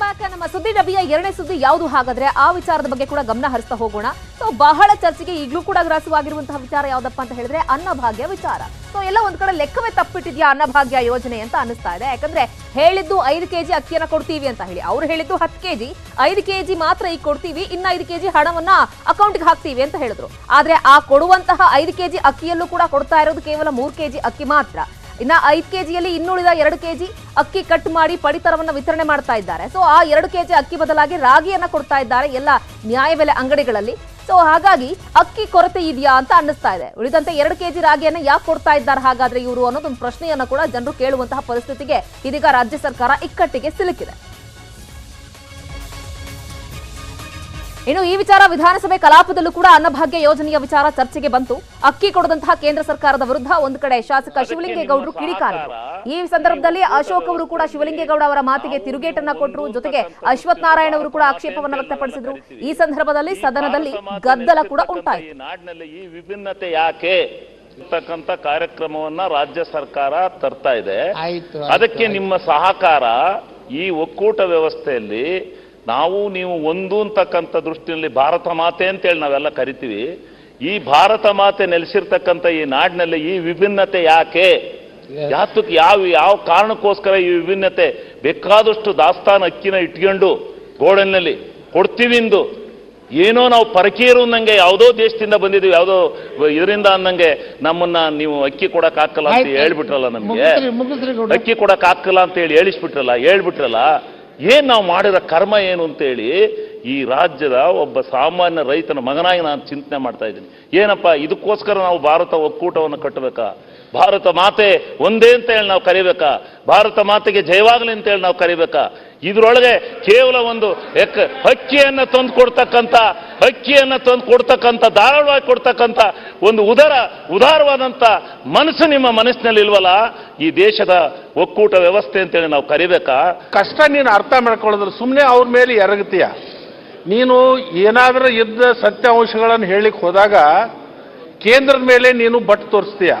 Back ನಮ್ಮ ಸುದ್ದಿ ಡಬ್ಬಿಯ ಎರಡನೇ ಸುದ್ದಿ ಯಾವುದು ಹಾಗಾದ್ರೆ ಆ ವಿಚಾರದ ಬಗ್ಗೆ ಕೂಡ ಗಮನ ಹರಿಸ್ತಾ ಹೋಗೋಣ. ಸೊ ಬಹಳ ಚರ್ಚೆಗೆ ಈಗಲೂ ಕೂಡ ಗ್ರಾಸವಾಗಿರುವಂತಹ ವಿಚಾರ ಯಾವ್ದಪ್ಪ ಅಂತ ಹೇಳಿದ್ರೆ ಅನ್ನಭಾಗ್ಯ ವಿಚಾರ. ಸೊ ಎಲ್ಲ ಒಂದ್ ಕಡೆ ಲೆಕ್ಕವೇ ತಪ್ಪಿಟ್ಟಿದ್ಯಾ ಅನ್ನಭಾಗ್ಯ ಯೋಜನೆ ಅಂತ ಅನಿಸ್ತಾ ಇದೆ. ಯಾಕಂದ್ರೆ ಹೇಳಿದ್ದು ಐದು ಕೆಜಿ ಅಕ್ಕಿಯನ್ನ ಕೊಡ್ತೀವಿ ಅಂತ ಹೇಳಿ. ಅವ್ರು ಹೇಳಿದ್ದು ಹತ್ತು ಕೆಜಿ. ಐದು ಕೆಜಿ ಮಾತ್ರ ಈಗ ಕೊಡ್ತೀವಿ. ಇನ್ನ ಐದು ಕೆಜಿ ಹಣವನ್ನ ಅಕೌಂಟ್ಗೆ ಹಾಕ್ತೀವಿ ಅಂತ ಹೇಳಿದ್ರು. ಆದ್ರೆ ಆ ಕೊಡುವಂತಹ ಐದು ಕೆಜಿ ಅಕ್ಕಿಯಲ್ಲೂ ಕೂಡ ಕೊಡ್ತಾ ಇರೋದು ಕೇವಲ ಮೂರು ಕೆಜಿ ಅಕ್ಕಿ ಮಾತ್ರ. ಇನ್ನ ಐದು ಕೆಜಿಯಲ್ಲಿ ಇನ್ನುಳಿದ ಎರಡು ಕೆಜಿ ಅಕ್ಕಿ ಕಟ್ ಮಾಡಿ ಪಡಿತರವನ್ನ ವಿತರಣೆ ಮಾಡ್ತಾ ಇದ್ದಾರೆ. ಸೊ ಆ ಎರಡು ಕೆಜಿ ಅಕ್ಕಿ ಬದಲಾಗಿ ರಾಗಿಯನ್ನ ಕೊಡ್ತಾ ಇದ್ದಾರೆ ಎಲ್ಲ ನ್ಯಾಯಬೆಲೆ ಅಂಗಡಿಗಳಲ್ಲಿ. ಸೊ ಹಾಗಾಗಿ ಅಕ್ಕಿ ಕೊರತೆ ಇದೆಯಾ ಅಂತ ಅನ್ನಿಸ್ತಾ ಇದೆ. ಉಳಿದಂತೆ ಎರಡು ಕೆಜಿ ರಾಗಿಯನ್ನ ಯಾಕೆ ಕೊಡ್ತಾ ಇದ್ದಾರೆ ಹಾಗಾದ್ರೆ ಇವರು ಅನ್ನೋದೊಂದು ಪ್ರಶ್ನೆಯನ್ನ ಕೂಡ ಜನರು ಕೇಳುವಂತಹ ಪರಿಸ್ಥಿತಿಗೆ ಇದೀಗ ರಾಜ್ಯ ಸರ್ಕಾರ ಇಕ್ಕಟ್ಟಿಗೆ ಸಿಲುಕಿದೆ. ಇನ್ನು ಈ ವಿಚಾರ ವಿಧಾನಸಭೆ ಕಲಾಪದಲ್ಲೂ ಕೂಡ ಅನ್ನಭಾಗ್ಯ ಯೋಜನೆಯ ವಿಚಾರ ಚರ್ಚೆಗೆ ಬಂತು. ಅಕ್ಕಿ ಕೊಡದಂತಹ ಕೇಂದ್ರ ಸರ್ಕಾರದ ವಿರುದ್ಧ ಒಂದು ಕಡೆ ಶಾಸಕ ಶಿವಲಿಂಗೇಗೌಡರು ಕಿಡಿಕಾರಿದರು. ಈ ಸಂದರ್ಭದಲ್ಲಿ ಅಶೋಕ್ ಅವರು ಕೂಡ ಶಿವಲಿಂಗೇಗೌಡ ಅವರ ಮಾತಿಗೆ ತಿರುಗೇಟನ್ನ ಕೊಟ್ಟರು. ಜೊತೆಗೆ ಅಶ್ವಥ್ ನಾರಾಯಣ ಅವರು ಕೂಡ ಆಕ್ಷೇಪವನ್ನು ವ್ಯಕ್ತಪಡಿಸಿದ್ರು. ಈ ಸಂದರ್ಭದಲ್ಲಿ ಸದನದಲ್ಲಿ ಗದ್ದಲ ಕೂಡ ಉಂಟಾಯಿತು. ಈ ನಾಡಿನಲ್ಲಿ ಈ ವಿಭಿನ್ನತೆ ಯಾಕೆ ಇರ್ತಕ್ಕಂಥ ಕಾರ್ಯಕ್ರಮವನ್ನ ರಾಜ್ಯ ಸರ್ಕಾರ ತರ್ತಾ ಇದೆ? ಅದಕ್ಕೆ ನಿಮ್ಮ ಸಹಕಾರ ಈ ಒಕ್ಕೂಟ ವ್ಯವಸ್ಥೆಯಲ್ಲಿ ನಾವು ನೀವು ಒಂದು ಅಂತಕ್ಕಂಥ ದೃಷ್ಟಿಯಲ್ಲಿ ಭಾರತ ಮಾತೆ ಅಂತೇಳಿ ನಾವೆಲ್ಲ ಕರಿತೀವಿ. ಈ ಭಾರತ ಮಾತೆ ನೆಲೆಸಿರ್ತಕ್ಕಂಥ ಈ ನಾಡಿನಲ್ಲಿ ಈ ವಿಭಿನ್ನತೆ ಯಾಕೆ? ಯಾತಕ್ಕೆ ಯಾವ ಯಾವ ಕಾರಣಕ್ಕೋಸ್ಕರ ಈ ವಿಭಿನ್ನತೆ? ಬೇಕಾದಷ್ಟು ದಾಸ್ತಾನು ಅಕ್ಕಿನ ಇಟ್ಕೊಂಡು ಗೋಡನ್ನಲ್ಲಿ ಕೊಡ್ತೀವಿ ಎಂದು ಏನೋ ನಾವು ಪರಕೀಯರು ಅನ್ನಂಗೆ ಯಾವುದೋ ದೇಶದಿಂದ ಬಂದಿದ್ದೀವಿ ಯಾವುದೋ ಇದರಿಂದ ಅನ್ನಂಗೆ ನಮ್ಮನ್ನ ನೀವು ಅಕ್ಕಿ ಕೊಡಕ್ ಹಾಕಲ್ಲ ಅಂತ. ಹೇಳ್ಬಿಟ್ರಲ್ಲ ನಮ್ಗೆ. ಅಕ್ಕಿ ಕೊಡಕ್ ಹಾಕಲ್ಲ ಅಂತ ಹೇಳಿ ಹೇಳಿಸ್ಬಿಟ್ರಲ್ಲ ಹೇಳ್ಬಿಟ್ರಲ್ಲ. ಏನ್ ನಾವು ಮಾಡಿರೋ ಕರ್ಮ ಏನು ಅಂತೇಳಿ ಈ ರಾಜ್ಯದ ಒಬ್ಬ ಸಾಮಾನ್ಯ ರೈತನ ಮಗನಾಗಿ ನಾನು ಚಿಂತನೆ ಮಾಡ್ತಾ ಇದ್ದೀನಿ. ಏನಪ್ಪ, ಇದಕ್ಕೋಸ್ಕರ ನಾವು ಭಾರತ ಒಕ್ಕೂಟವನ್ನು ಕಟ್ಟಬೇಕಾ? ಭಾರತ ಮಾತೆ ಒಂದೇ ಅಂತ ಹೇಳಿ ನಾವು ಕರಿಬೇಕಾ? ಭಾರತ ಮಾತೆಗೆ ಜಯವಾಗಲಿ ಅಂತ ಹೇಳಿ ನಾವು ಕರಿಬೇಕಾ? ಇದರೊಳಗೆ ಕೇವಲ ಒಂದು ಎಕ್ ಹಕ್ಕಿಯನ್ನು ತಂದು ಕೊಡ್ತಕ್ಕಂಥ, ಹಕ್ಕಿಯನ್ನು ತಂದು ಕೊಡ್ತಕ್ಕಂಥ, ಧಾರಾಳವಾಗಿ ಕೊಡ್ತಕ್ಕಂಥ ಒಂದು ಉದರ, ಉದಾರವಾದಂಥ ಮನಸ್ಸು ನಿಮ್ಮ ಮನಸ್ಸಿನಲ್ಲಿ ಇಲ್ವಲ್ಲ? ಈ ದೇಶದ ಒಕ್ಕೂಟ ವ್ಯವಸ್ಥೆ ಅಂತೇಳಿ ನಾವು ಕರಿಬೇಕಾ? ಕಷ್ಟ ನೀನು ಅರ್ಥ ಮಾಡ್ಕೊಳ್ಳೋದ್ರ ಸುಮ್ಮನೆ ಅವ್ರ ಮೇಲೆ ಎರಗತೀಯ ನೀನು ಏನಾದರೂ ಇದ್ದ ಸತ್ಯಾಂಶಗಳನ್ನು ಹೇಳಿಕ್ ಹೋದಾಗ, ಕೇಂದ್ರದ ಮೇಲೆ ನೀನು ಬಟ್ ತೋರಿಸ್ತೀಯ.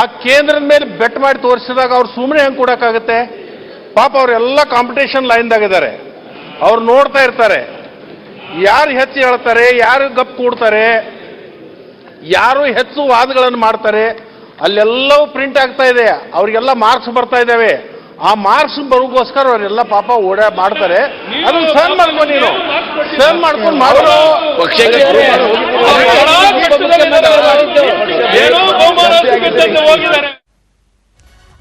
ಆ ಕೇಂದ್ರದ ಮೇಲೆ ಬೆಟ್ ಮಾಡಿ ತೋರಿಸಿದಾಗ ಅವ್ರು ಸುಮ್ಮನೆ ಹೆಂಗೆ ಕೊಡೋಕ್ಕಾಗುತ್ತೆ? ಪಾಪ ಅವರೆಲ್ಲ ಕಾಂಪಿಟೇಷನ್ ಲೈನ್ದಾಗಿದ್ದಾರೆ ಅವ್ರು ನೋಡ್ತಾ ಇರ್ತಾರೆ. ಯಾರು ಹೆಚ್ಚು ಹೇಳ್ತಾರೆ, ಯಾರು ಗಪ್ ಕೂಡ್ತಾರೆ, ಯಾರು ಹೆಚ್ಚು ವಾದಗಳನ್ನು ಮಾಡ್ತಾರೆ, ಅಲ್ಲೆಲ್ಲವೂ ಪ್ರಿಂಟ್ ಆಗ್ತಾ ಇದೆ. ಅವರಿಗೆಲ್ಲ ಮಾರ್ಕ್ಸ್ ಬರ್ತಾ ಇದ್ದಾವೆ. ಆ ಮಾರ್ಕ್ಸ್ ಬರೋಕ್ಕೋಸ್ಕರ ಅವರೆಲ್ಲ ಪಾಪ ಓಡಾ ಮಾಡ್ತಾರೆ. ಅದನ್ನ ಸೇವ್ ಮಾಡ್ಕೊಂಡು ನೀನು. ಸೇವ್ ಮಾಡ್ಕೊಂಡು ಮಾಡೋ.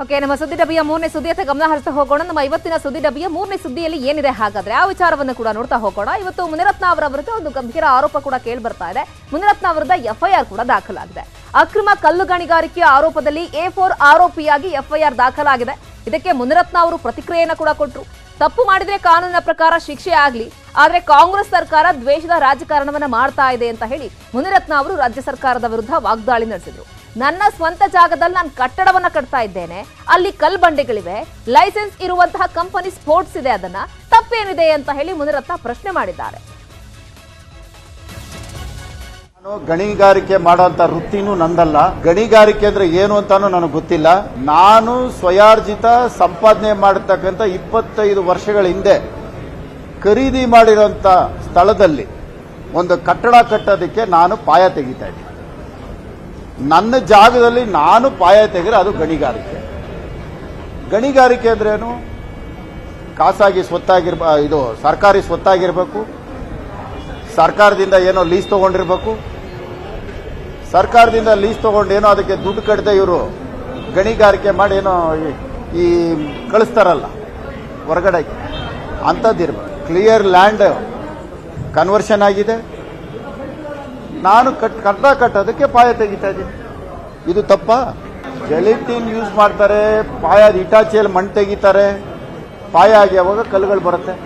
ಓಕೆ ನಮ್ಮ ಸುದ್ದಿ ಡಬ್ಬಿಯ ಮೂರನೇ ಸುದ್ದಿ ಅಂತ ಗಮನ ಹರಿಸ್ತಾ ಹೋಗೋಣ. ನಮ್ಮ ಇವತ್ತಿನ ಸುದ್ದಿ ಡಬ್ಬಿಯ ಮೂರನೇ ಸುದ್ದಿಯಲ್ಲಿ ಏನಿದೆ ಹಾಗಾದ್ರೆ? ಆ ವಿಚಾರವನ್ನು ಕೂಡ ನೋಡ್ತಾ ಹೋಗೋಣ. ಇವತ್ತು ಮುನಿರತ್ನ ಅವರ ವಿರುದ್ಧ ಒಂದು ಗಂಭೀರ ಆರೋಪ ಕೂಡ ಕೇಳಿ ಬರ್ತಾ ಇದೆ. ಮುನಿರತ್ನ ವಿರುದ್ಧ ಎಫ್ಐಆರ್ ಕೂಡ ದಾಖಲಾಗಿದೆ. ಅಕ್ರಮ ಕಲ್ಲು ಗಣಿಗಾರಿಕೆ ಆರೋಪದಲ್ಲಿ ಎ ಫೋರ್ ಆರೋಪಿಯಾಗಿ ಎಫ್ಐಆರ್ ದಾಖಲಾಗಿದೆ. ಇದಕ್ಕೆ ಮುನಿರತ್ನ ಅವರು ಪ್ರತಿಕ್ರಿಯೆಯನ್ನು ಕೂಡ ಕೊಟ್ಟರು ತಪ್ಪು ಮಾಡಿದ್ರೆ ಕಾನೂನಿನ ಪ್ರಕಾರ ಶಿಕ್ಷೆ ಆಗಲಿ, ಆದರೆ ಕಾಂಗ್ರೆಸ್ ಸರ್ಕಾರ ದ್ವೇಷದ ರಾಜಕಾರಣವನ್ನ ಮಾಡ್ತಾ ಇದೆ ಅಂತ ಹೇಳಿ ಮುನಿರತ್ನ ಅವರು ರಾಜ್ಯ ಸರ್ಕಾರದ ವಿರುದ್ಧ ವಾಗ್ದಾಳಿ ನಡೆಸಿದ್ರು. ನನ್ನ ಸ್ವಂತ ಜಾಗದಲ್ಲಿ ನಾನು ಕಟ್ಟಡವನ್ನ ಕಟ್ತಾ ಇದ್ದೇನೆ, ಅಲ್ಲಿ ಕಲ್ಬಂಡೆಗಳಿವೆ, ಲೈಸೆನ್ಸ್ ಇರುವಂತಹ ಕಂಪನಿ ಸ್ಪೋರ್ಟ್ಸ್ ಇದೆ, ಅದನ್ನ ತಪ್ಪೇನಿದೆ ಅಂತ ಹೇಳಿ ಮುನಿರತ್ನ ಪ್ರಶ್ನೆ ಮಾಡಿದ್ದಾರೆ. ಗಣಿಗಾರಿಕೆ ಮಾಡೋಂಥ ವೃತ್ತಿನೂ ನಂದಲ್ಲ. ಗಣಿಗಾರಿಕೆ ಅಂದ್ರೆ ಏನು ಅಂತಾನು ನನಗೆ ಗೊತ್ತಿಲ್ಲ. ನಾನು ಸ್ವಯಾರ್ಜಿತ ಸಂಪಾದನೆ ಮಾಡತಕ್ಕಂಥ ಇಪ್ಪತ್ತೈದು ವರ್ಷಗಳ ಹಿಂದೆ ಖರೀದಿ ಮಾಡಿರೋಂಥ ಸ್ಥಳದಲ್ಲಿ ಒಂದು ಕಟ್ಟಡ ಕಟ್ಟೋದಕ್ಕೆ ನಾನು ಪಾಯ ತೆಗಿತಾ ಇದ್ದೀನಿ ನನ್ನ ಜಾಗದಲ್ಲಿ ನಾನು ಪಾಯ ತೆಗೆದ್ರೆ ಅದು ಗಣಿಗಾರಿಕೆ. ಗಣಿಗಾರಿಕೆ ಅಂದ್ರೇನು ಖಾಸಗಿ ಸ್ವತ್ತಾಗಿರ್ಬ, ಇದು ಸರ್ಕಾರಿ ಸ್ವತ್ತಾಗಿರ್ಬೇಕು. ಸರ್ಕಾರದಿಂದ ಏನೋ ಲೀಸ್ ತಗೊಂಡಿರ್ಬೇಕು. ಸರ್ಕಾರದಿಂದ ಲೀಸ್ ತಗೊಂಡು ಏನೋ ಅದಕ್ಕೆ ದುಡ್ಡು ಕಟ್ಟದೆ ಇವರು. ಗಣಿಗಾರಿಕೆ ಮಾಡಿ ಏನೋ ಈ- ಕಳಿಸ್ತಾರಲ್ಲ ಹೊರಗಡೆ ಅಂಥದ್ದಿರ್ಬೇಕು. ಕ್ಲಿಯರ್ ಲ್ಯಾಂಡ್ ಕನ್ವರ್ಷನ್ ಆಗಿದೆ. ನಾನು ಕಟ್ ಕಟ್ಟ ಕಟ್ಟೋದಕ್ಕೆ ಪಾಯ ತೆಗಿತಾ ಇದ್ದೀನಿ. ಇದು ತಪ್ಪ? ಜೆಲಿಟಿನ್ ಯೂಸ್ ಮಾಡ್ತಾರೆ ಪಾಯದ ಇಟಾಚಿಯಲ್ಲಿ ಮಣ್ಣು ತೆಗಿತಾರೆ, ಪಾಯ ಆಗಿ ಯಾವಾಗ ಕಲ್ಲುಗಳು ಬರುತ್ತೆ.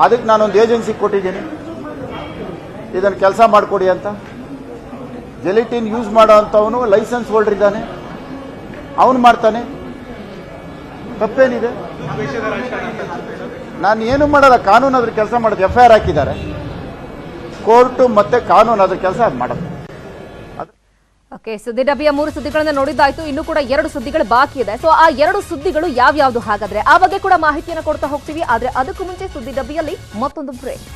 ಅದಕ್ಕೆ ನಾನೊಂದು ಏಜೆನ್ಸಿ ಕೊಟ್ಟಿದ್ದೀನಿ. ಇದನ್ನು ಕೆಲಸ ಮಾಡಿಕೊಡಿ ಅಂತ. ಜೆಲಿಟಿನ್ ಯೂಸ್ ಮಾಡೋ ಅಂಥವನು ಲೈಸೆನ್ಸ್ ಹೋಲ್ಡರ್ ಇದ್ದಾನೆ ಅವನು ಮಾಡ್ತಾನೆ. ತಪ್ಪೇನಿದೆ? ನಾನು ಏನು ಮಾಡಲ್ಲ, ಕಾನೂನು ಅದ್ರ ಕೆಲಸ ಮಾಡೋದು. ಎಫ್ ಐ ಹಾಕಿದ್ದಾರೆ. ಕೋರ್ಟು ಮತ್ತೆ ಕಾನೂನು ಅದ್ರ ಕೆಲಸ ಮಾಡೋದು. ಓಕೆ, ಸುದ್ದಿ ಡಬ್ಬಿಯ ಮೂರು ಸುದ್ದಿಗಳನ್ನ ನೋಡಿದ್ದಾಯ್ತು. ಇನ್ನು ಕೂಡ ಎರಡು ಸುದ್ದಿಗಳು ಬಾಕಿ ಇದೆ. ಸೊ ಆ ಎರಡು ಸುದ್ದಿಗಳು ಯಾವ್ಯಾವ್ದು ಹಾಗಾದ್ರೆ? ಆ ಬಗ್ಗೆ ಕೂಡ ಮಾಹಿತಿಯನ್ನು ಕೊಡ್ತಾ ಹೋಗ್ತೀವಿ. ಆದ್ರೆ ಅದಕ್ಕೂ ಮುಂಚೆ ಸುದ್ದಿ ಡಬ್ಬಿಯಲ್ಲಿ ಮತ್ತೊಂದು ಬ್ರೇಕ್.